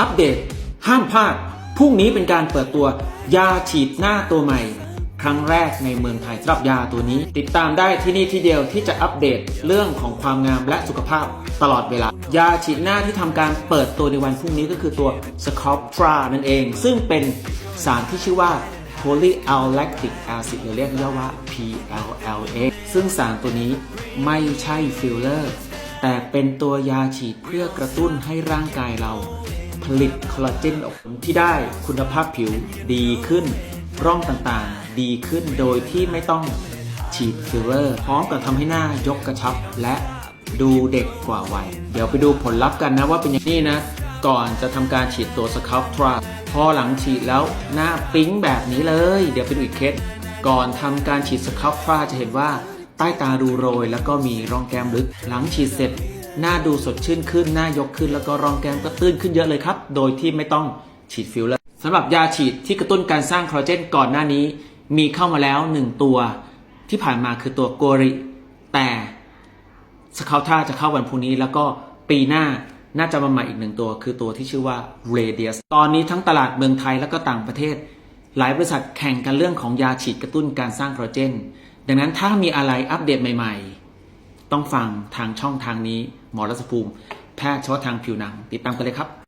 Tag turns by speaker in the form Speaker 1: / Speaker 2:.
Speaker 1: อัปเดต ห้ามพลาดพรุ่งนี้เป็นการเปิดตัวยาฉีดหน้าตัวใหม่ ครั้งแรกในเมืองไทยสำหรับยาตัวนี้ ติดตามได้ที่นี่ที่เดียวที่จะอัปเดตเรื่องของความงามและสุขภาพตลอดเวลา ยาฉีดหน้าที่ทำการเปิดตัวในวันพรุ่งนี้ก็คือตัว Sculptra นั่นเอง ซึ่งเป็นสารที่ชื่อว่า Polyallactic acid หรือเรียกย่อว่า PLLA ซึ่งสารตัวนี้ไม่ใช่ฟิลเลอร์ แต่เป็นตัวยาฉีดเพื่อกระตุ้นให้ร่างกายเรา ผลิตคอลลาเจนออกมาที่ได้คุณภาพผิวดีขึ้น ร่องต่างๆ ดีขึ้นโดยที่ไม่ต้องฉีดฟิลเลอร์พร้อมกับทำให้หน้ายกกระชับและดูเด็กกว่าวัย เดี๋ยวไปดูผลลัพธ์กันนะว่าเป็นอย่างนี้นะ ก่อนจะทำการฉีดตัวสครับทราพอหลังฉีดแล้วหน้าปิ๊งแบบนี้เลย เดี๋ยวไปดูอีกเคสก่อนทำการฉีดสครับทราจะเห็นว่าใต้ตาดูโรย แล้วก็มีร่องแก้มลึก หลังฉีดเสร็จ หน้าดูสดชื่นขึ้น หน้ายกขึ้น แล้วก็รองแก้มก็ตื้นขึ้นเยอะเลยครับ โดยที่ไม่ต้องฉีดฟิลเลอร์สำหรับยาฉีดที่กระตุ้นการสร้างคอลลาเจนก่อนหน้านี้ มีเข้ามาแล้ว 1 ตัว ที่ผ่านมาคือตัวโกริ แต่สคาท่าจะเข้าวันพรุ่งนี้ แล้วก็ปีหน้าน่าจะมาใหม่อีกหนึ่งตัว คือตัวที่ชื่อว่า Radius ตอนนี้ทั้งตลาดเมืองไทยแล้วก็ต่างประเทศ หลายบริษัทแข่งกันเรื่องของยาฉีดกระตุ้นการสร้างคอลลาเจน ดังนั้นถ้ามีอะไรอัปเดตใหม่ ๆ ต้องฟังทางช่องทางนี้หมอรัศภูมิ แพทย์เฉพาะทางผิวหนัง ติดตามกันเลยครับ